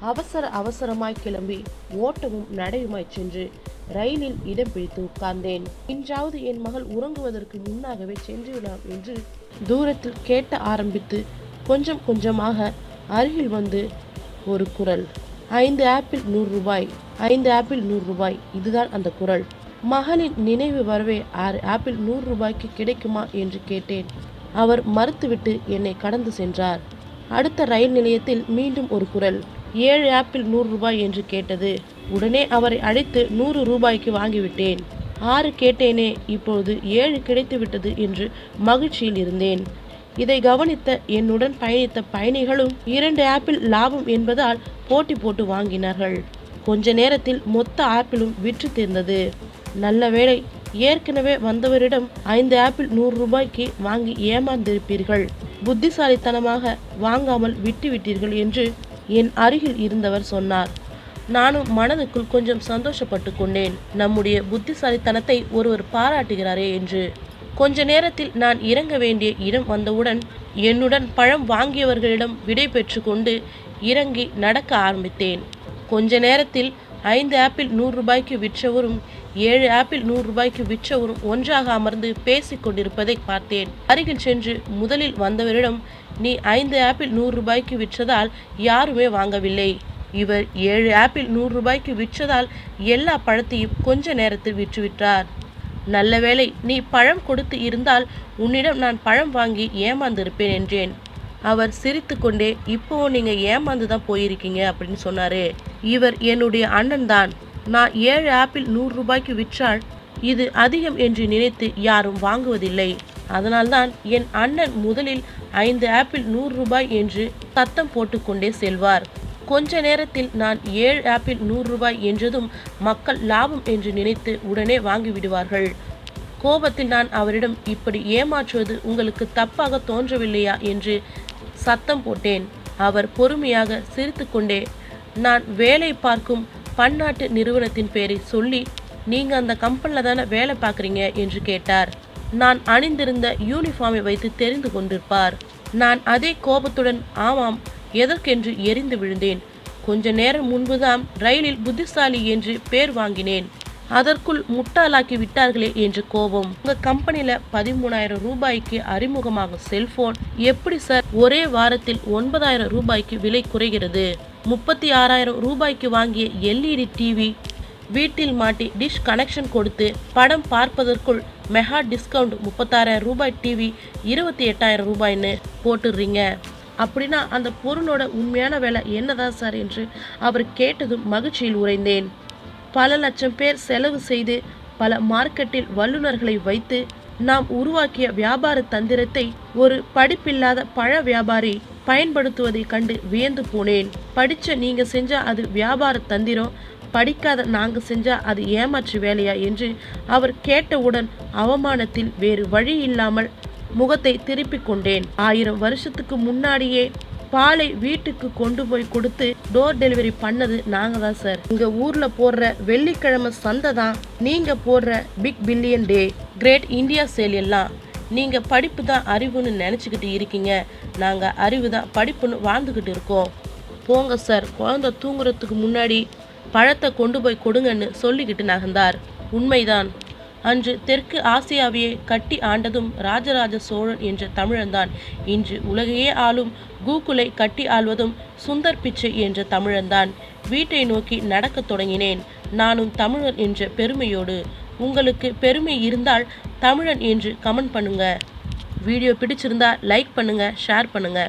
அவசர அவசரமாய் கிளம்பி ஓட்டமும் நடையுமாய் சென்று ரயிலில் இடம் பிடித்து உட்கார்ந்தேன். இன்றாவது என் மகள் உறங்குவதற்கு முன்னாகவே சென்று விடலாம் என்று தூரத்தில் கேட்ட ஆரம்பித்து கொஞ்சம் கொஞ்சமாக அருகில் வந்து ஒரு குரல். ஐந்து ஆப்பிள் நூறு ரூபாய். ஐந்து ஆப்பிள் நூறு ரூபாய். இதுதான் அந்த குரல். மகளின் நினைவு வரவே ஆறு ஆப்பிள் நூறு ரூபாய்க்கு கிடைக்குமா என்று கேட்டேன். அவர் மறுத்துவிட்டு என்னை கடந்து சென்றார். அடுத்த ரயில் நிலையத்தில் மீண்டும் ஒரு குரல் ஏழு ஆப்பிள் நூறு ரூபாய் என்று கேட்டது. உடனே அவரை அழைத்து நூறு ரூபாய்க்கு வாங்கிவிட்டேன். ஆறு கேட்டேனே இப்பொழுது ஏழு கிடைத்துவிட்டது என்று மகிழ்ச்சியில் இருந்தேன். இதை கவனித்த என்னுடன் பயணித்த பயணிகளும் இரண்டு ஆப்பிள் லாபம் என்பதால் போட்டி போட்டு வாங்கினார்கள். கொஞ்ச நேரத்தில் மொத்த ஆப்பிளும் விற்று தீர்ந்தது. நல்ல வேளை ஏற்கனவே வந்தவரிடம் ஐந்து ஆப்பிள் நூறு ரூபாய்க்கு வாங்கி ஏமாந்திருப்பீர்கள். புத்திசாலித்தனமாக வாங்காமல் விட்டுவிட்டீர்கள் என்று என் அருகில் இருந்தவர் சொன்னார். நானும் மனதுக்குள் கொஞ்சம் சந்தோஷப்பட்டு கொண்டேன். நம்முடைய புத்திசாலித்தனத்தை ஒருவர் பாராட்டுகிறாரே என்று. கொஞ்ச நேரத்தில் நான் இறங்க வேண்டிய இடம் வந்தவுடன் என்னுடன் பழம் வாங்கியவர்களிடம் விடை பெற்று கொண்டு இறங்கி நடக்க ஆரம்பித்தேன். கொஞ்ச நேரத்தில் ஐந்து ஆப்பிள் நூறு ரூபாய்க்கு விற்றவரும் ஏழு ஆப்பிள் நூறு ரூபாய்க்கு விற்றவரும் ஒன்றாக அமர்ந்து பேசிக் கொண்டிருப்பதை பார்த்தேன். அருகில் சென்று முதலில் வந்தவரிடம் நீ ஐந்து ஆப்பிள் நூறு ரூபாய்க்கு விற்றதால் யாருமே வாங்கவில்லை. இவர் ஏழு ஆப்பிள் நூறு ரூபாய்க்கு விற்றதால் எல்லா பழத்தையும் கொஞ்ச நேரத்தில் விற்றுவிட்டார். நல்ல வேளை நீ பழம் கொடுத்து இருந்தால் உன்னிடம் நான் பழம் வாங்கி ஏமாந்திருப்பேன் என்றேன். அவர் சிரித்துக்கொண்டே இப்போ நீங்க ஏமாந்து தான் போயிருக்கீங்க அப்படின்னு சொன்னார். இவர் என்னுடைய அண்ணன் தான். நான் ஏழு ஆப்பிள் நூறு ரூபாய்க்கு விற்றால் இது அதிகம் என்று நினைத்து யாரும் வாங்குவதில்லை. அதனால்தான் என் அண்ணன் முதலில் ஐந்து ஆப்பிள் நூறு ரூபாய் என்று சத்தம் போட்டுக்கொண்டே செல்வார். கொஞ்ச நேரத்தில் நான் ஏழு ஆப்பிள் நூறு ரூபாய் என்றதும் மக்கள் லாபம் என்று நினைத்து உடனே வாங்கிவிடுவார்கள். கோபத்தில் நான் அவரிடம் இப்படி ஏமாற்றுவது உங்களுக்கு தப்பாக தோன்றவில்லையா? என்று சத்தம் போட்டேன். அவர் பொறுமையாக சிரித்துக்கொண்டே நான் வேலை பார்க்கும் பன்னாட்டு நிறுவனத்தின் பேரை சொல்லி நீங்க அந்த கம்பெனியில் தானே வேலை பார்க்குறீங்க? என்று கேட்டார். நான் அணிந்திருந்த யூனிஃபார்மை வைத்து தெரிந்து கொண்டிருப்பார். நான் அதே கோபத்துடன் ஆமாம் எதற்கென்று எரிந்து விழுந்தேன். கொஞ்ச நேரம் முன்புதான் ரயிலில் புத்திசாலி என்று பேர் வாங்கினேன். அதற்குள் முட்டாளாக்கி விட்டார்களே என்று கோபம். உங்க கம்பெனில பதிமூணாயிரம் ரூபாய்க்கு அறிமுகமாகும் செல்போன். எப்படி சார்? ஒரே வாரத்தில் ஒன்பதாயிரம் ரூபாய்க்கு விலை குறைகிறது. முப்பத்தி ஆறாயிரம் ரூபாய்க்கு வாங்கிய எல்இடி டிவி வீட்டில் மாட்டி டிஷ் கனெக்ஷன் கொடுத்து படம் பார்ப்பதற்குள் மெகா டிஸ்கவுண்ட் முப்பத்தாறாயிரம் ரூபாய் டிவி இருபத்தி எட்டாயிரம் ரூபாய்ன்னு போட்டுடுறீங்க அப்படின்னா அந்த பொருளோட உண்மையான விலை என்னதான் சார் என்று அவர் கேட்டதும் மகிழ்ச்சியில் உறைந்தேன். பல லட்சம் பேர் செலவு செய்து பல மார்க்கெட்டில் வல்லுநர்களை வைத்து நாம் உருவாக்கிய வியாபார தந்திரத்தை ஒரு படிப்பில்லாத பழ வியாபாரி பயன்படுத்துவதைக் கண்டு வியந்து போனேன். படிச்ச நீங்க செஞ்சா அது வியாபார தந்திரம் படிக்காத நாங்க செஞ்சா அது ஏமாற்று வேலையா என்று அவர் கேட்டவுடன் அவமானத்தில் வேறு வழி இல்லாமல் முகத்தை திருப்பிக் கொண்டேன். ஆயிரம் வருஷத்துக்கு முன்னாடியே பாலை வீட்டுக்கு கொண்டு போய் கொடுத்து டோர் டெலிவரி பண்ணது நாங்க தான் சார் இங்க ஊர்ல போடுற வெள்ளிக்கிழமை சந்தை தான் நீங்க போடுற big billion day great India sale எல்லாம் நீங்க படிப்பு தான் அறிவுன்னு நினைச்சுக்கிட்டு இருக்கீங்க. நாங்க அறிவு தான் படிப்புன்னு வாழ்ந்துக்கிட்டு இருக்கோம். போங்க சார் குழந்தை தூங்குறதுக்கு முன்னாடி பழத்தை கொண்டு போய் கொடுங்கன்னு சொல்லிக்கிட்டு நகர்ந்தார். உண்மைதான். அன்று தெற்கு ஆசியாவையே கட்டி ஆண்டதும் ராஜராஜ சோழன் என்ற தமிழன்தான் இன்று உலகையே ஆளும் கூகுளை கட்டி ஆள்வதும் சுந்தர் பிச்சை என்ற தமிழன்தான் வீட்டை நோக்கி நடக்கத் தொடங்கினேன். நானும் தமிழன் என்ற பெருமையோடு. உங்களுக்கு பெருமை இருந்தால் தமிழன் என்று கமெண்ட் பண்ணுங்க. வீடியோ பிடிச்சிருந்தா லைக் பண்ணுங்க ஷேர் பண்ணுங்க.